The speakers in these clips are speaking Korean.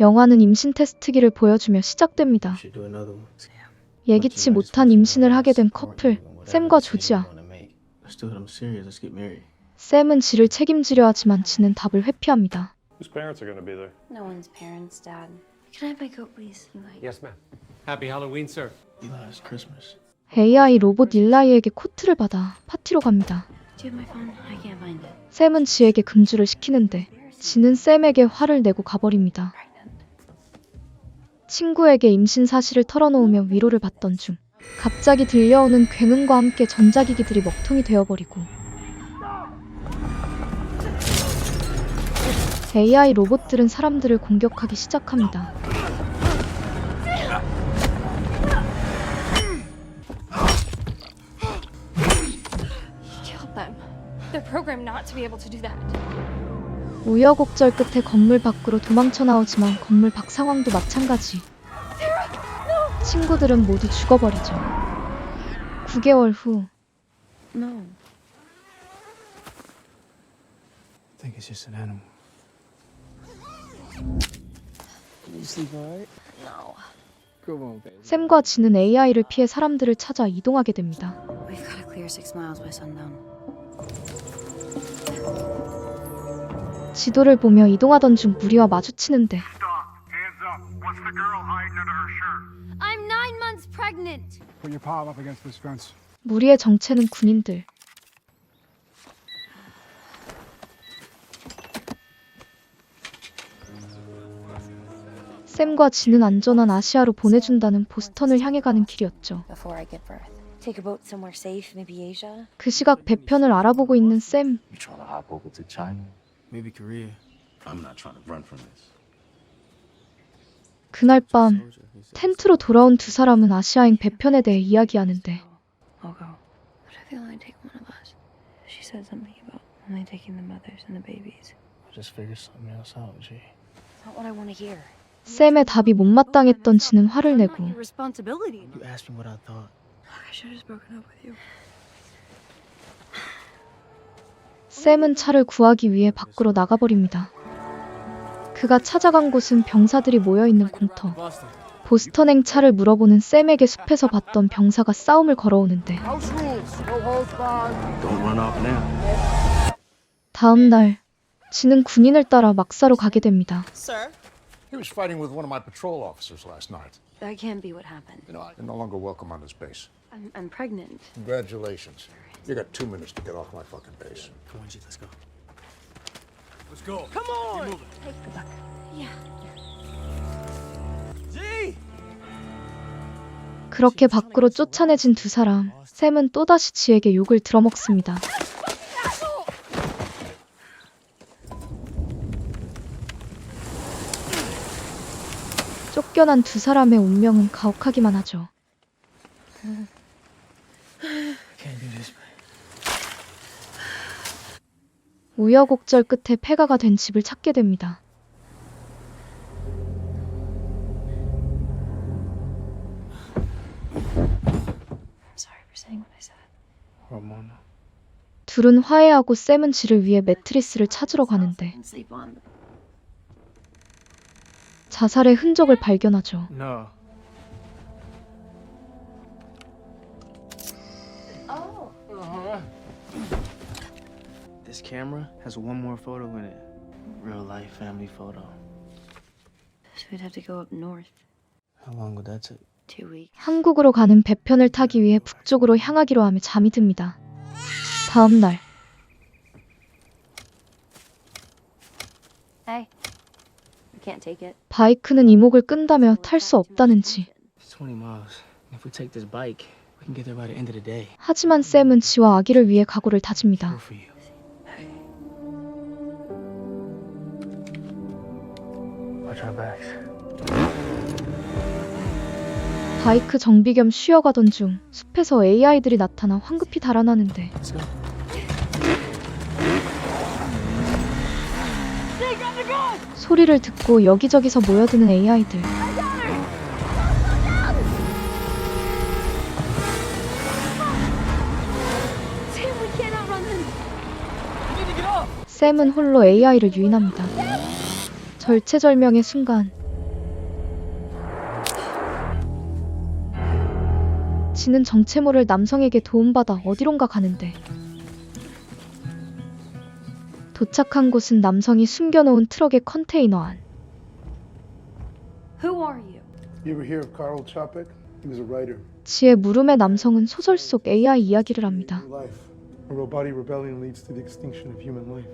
영화는 임신 테스트기를 보여주며 시작됩니다. 예기치 못한 임신을 하게 된 커플, 샘과 조지아. 샘은 지를 책임지려 하지만 지는 답을 회피합니다. Whose parents are going to be there? No one's parents, Dad. Can I have my coat, please? Eli? Yes, ma'am. Happy Halloween, sir. Eli, it's Christmas. AI 로봇 일라이에게 코트를 받아 파티로 갑니다. Do you have my phone? I can't find it. 샘은 지에게 금주를 시키는데 지는 샘에게 화를 내고 가버립니다. 친구에게 임신 사실을 털어놓으며 위로를 받던 중 갑자기 들려오는 굉음과 함께 전자기기들이 먹통이 되어버리고 AI 로봇들은 사람들을 공격하기 시작합니다. 우여곡절 끝에 건물 밖으로 도망쳐 나오지만 건물 밖 상황도 마찬가지. 친구들은 모두 죽어버리죠. 9개월 후 No. I think it's just an animal. You sleep alright? No. Come on, baby. 샘과 지는 AI를 피해 사람들을 찾아 이동하게 됩니다. We've got to clear six miles by sundown. 지도를 보며 이동하던 중 무리와 마주치는데 Hands up. What's the girl hiding under her shirt? I'm nine months pregnant. Put your palm up against this fence. 무리의 정체는 군인들. 샘과 지는 안전한 아시아로 보내준다는 보스턴을 향해 가는 길이었죠. Before I give birth. Take a boat somewhere safe, maybe Asia. 그 시각 배편을 알아보고 있는 샘. You trying to hop over to China? Maybe Korea. I'm not trying to run from this. 그날 밤 텐트로 돌아온 두 사람은 아시아인 배편에 대해 이야기하는데 I'll go. But if they'll only take one of us. She said something about only taking the mothers and the babies. I'll just figure something else out, G. It's not what I want to hear. 샘의 답이 못마땅했던 지는 화를 내고. You asked me what I thought. I should have broken up with you. 샘은 차를 구하기 위해 밖으로 나가버립니다. 그가 찾아간 곳은 병사들이 모여있는 공터. 보스턴 행 차를 물어보는 샘에게 숲에서 봤던 병사가 싸움을 걸어오는데. 다음 날 지는 군인을 따라 막사로 가게 됩니다. Sir? He was fighting with one of my patrol officers last night. That can't be what happened. You know, you're no longer welcome on this base. I'm, I'm pregnant. Congratulations. You got two minutes to get off my fucking base. Come on, G. Let's go. Let's go. Come on! Yeah. G! 그렇게 밖으로 쫓아내진 두 사람. 샘은 또다시 지에게 욕을 들어먹습니다. 쫓겨난 두 사람의 운명은 가혹하기만 하죠. Can't do this, man. 우여곡절 끝에 폐가가 된 집을 찾게 됩니다. I'm sorry for saying what I said. Ramona. 둘은 화해하고 샘은 지를 위해 매트리스를 찾으러 가는데 And sleep on. 자살의 흔적을 발견하죠. No. This camera has one more photo in it. Real life family photo. So we'd have to go up north. How long would that take? Two weeks. 한국으로 가는 배편을 타기 위해 북쪽으로 향하기로 하며 잠이 듭니다. 다음 날 Hey. I can't take it. 바이크는 이목을 끈다며 탈 수 없다는지 It's 20 miles. If we take this bike, we can get there by the end of the day. 하지만 샘은 지와 아기를 위해 각오를 다집니다. Good for you. Watch our backs. 바이크 정비 겸 쉬어가던 중 숲에서 AI들이 나타나 황급히 달아나는데. 소리를 듣고 여기저기서 모여드는 AI들. 샘은 홀로 AI를 유인합니다. 절체절명의 순간 지는 정체 모를 남성에게 도움받아 어디론가 가는데 도착한 곳은 남성이 숨겨놓은 트럭의 컨테이너 안. Who are you? You ever hear of Carl Chopik? He was a writer. 지의 물음에 남성은 소설 속 AI 이야기를 합니다. Life. A robotic rebellion leads to the extinction of human life.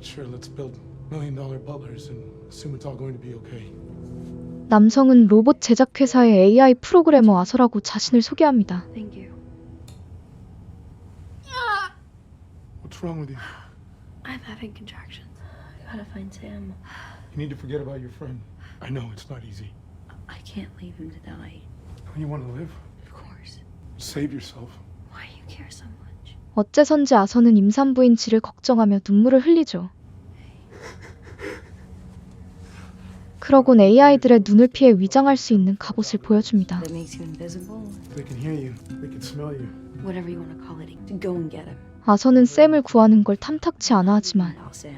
Sure, let's build million dollar butlers and assume it's all going to be okay. 남성은 로봇 제작 회사의 AI 프로그래머 아서라고 자신을 소개합니다. Thank you. What's wrong with you? I'm having contractions. I gotta find Sam. You need to forget about your friend. I know it's not easy. I can't leave him to die. Don't you want to live? Of course. Save yourself. Why you care so much? 어째선지 아서는 임산부인 지를 걱정하며 눈물을 흘리죠. 그러곤 AI들의 눈을 피해 위장할 수 있는 갑옷을 보여줍니다. That makes you invisible? They can hear you. They can smell you. Whatever you want to call it. To go and get him. 아서는 샘을 구하는 걸 탐탁치 않아 하지만 Oh, Sam.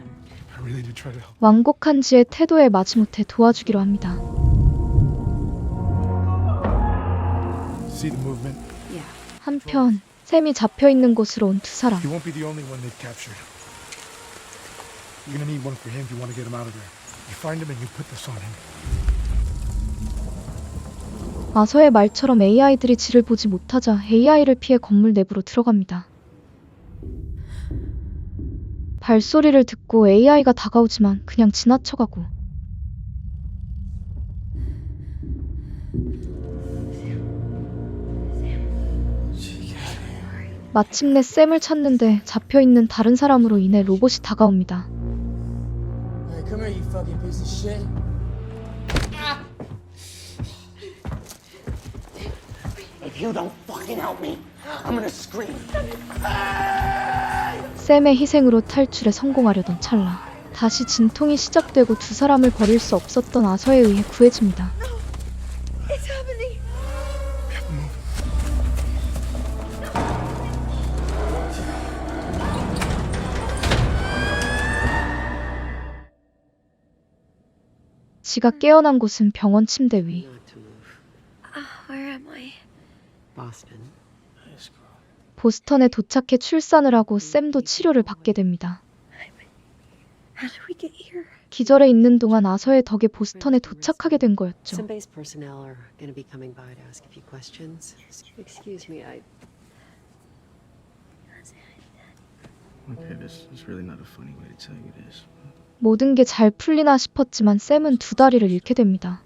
I really did try to help. 완곡한 지의 태도에 마지못해 도와주기로 합니다. See the movement? Yeah. 한편 샘이 잡혀 있는 곳으로 온 두 사람. He won't be the only one they've captured. You're gonna need one for him if you want to get him out of there. You find him and you put this on him. 아서의 말처럼 AI들이 지를 보지 못하자 AI를 피해 건물 내부로 들어갑니다. 발소리를 듣고 AI가 다가오지만 그냥 지나쳐가고 마침내 샘을 찾는데 잡혀 있는 다른 사람으로 인해 로봇이 다가옵니다. 샘의 희생으로 탈출에 성공하려던 찰나 다시 진통이 시작되고 두 사람을 버릴 수 없었던 아서에 의해 구해집니다. 지가 깨어난 곳은 병원 침대 위. 보스턴에 도착해 출산을 하고 샘도 치료를 받게 됩니다. How did we get here? 기절해 있는 동안 아서의 덕에 보스턴에 도착하게 된 거였죠. Some base personnel are going to be coming by to ask a few questions. Excuse me, I. Okay, this is really not a funny way to tell you this. 모든 게 잘 풀리나 싶었지만 샘은 두 다리를 잃게 됩니다.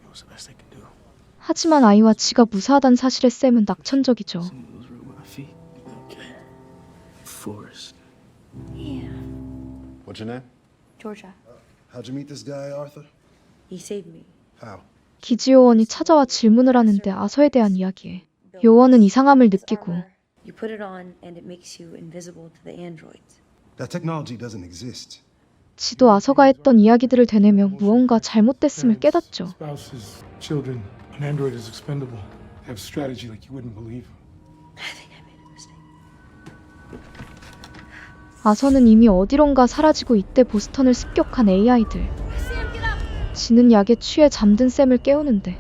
하지만 아이와 지가 무사하단 사실에 샘은 낙천적이죠. Some of those were my feet. Okay. Forrest. Yeah. What's your name? Georgia. How'd you meet this guy, Arthur? He saved me. How? 기지 요원이 찾아와 질문을 하는데 아서에 대한 이야기에 요원은 이상함을 느끼고 You put it on and it makes you invisible to the androids. That technology doesn't exist. 지도 아서가 했던 이야기들을 되뇌며 무언가 잘못됐음을 깨닫죠. 아서는 이미 어디론가 사라지고 이때 보스턴을 습격한 AI들. 지는 약에 취해 잠든 샘을 깨우는데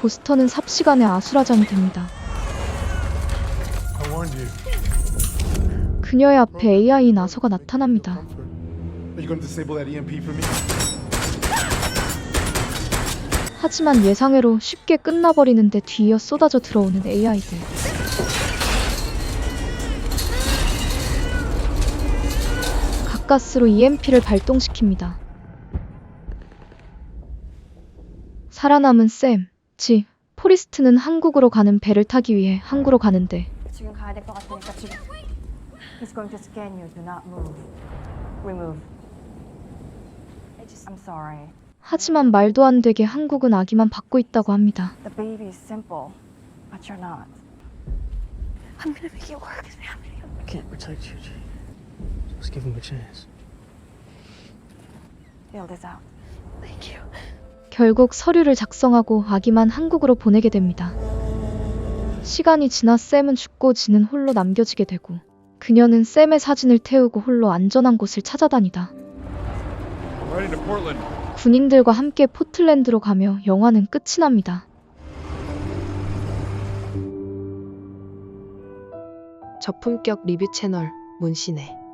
보스턴은 삽시간에 아수라장이 됩니다. 그녀의 앞에 AI인 아서가 나타납니다. Me? 하지만 예상외로 쉽게 끝나버리는데 뒤이어 쏟아져 들어오는 AI들. 가까스로 EMP를 발동시킵니다. 살아남은 샘, 지, 포리스트는 한국으로 가는 배를 타기 위해 항구로 가는데 지금 가야 될 것 같으니까 지금. He's going to scan you. Do not move. Remove. I just, I'm sorry. 하지만 말도 안 되게 한국은 아기만 받고 있다고 합니다. The baby is simple, but you're not. I'm gonna make it work. I'm gonna I can't protect you, G. Just give him a chance. Feel this out. Thank you. 결국 서류를 작성하고 아기만 한국으로 보내게 됩니다. 시간이 지나 샘은 죽고 지는 홀로 남겨지게 되고 그녀는 샘의 사진을 태우고 홀로 안전한 곳을 찾아다니다. 군인들과 함께 포틀랜드로 가며 영화는 끝이 납니다. 저품격 리뷰 채널 문신의